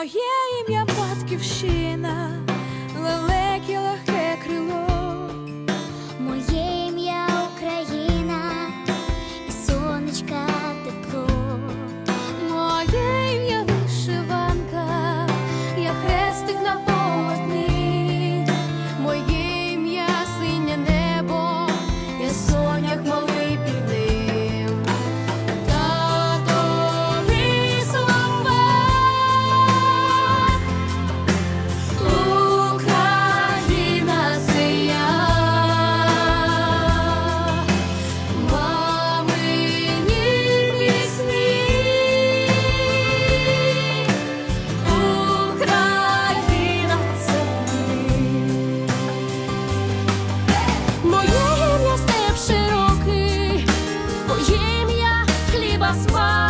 Моє ім'я батьківщина, лелекі легке. хліба спав.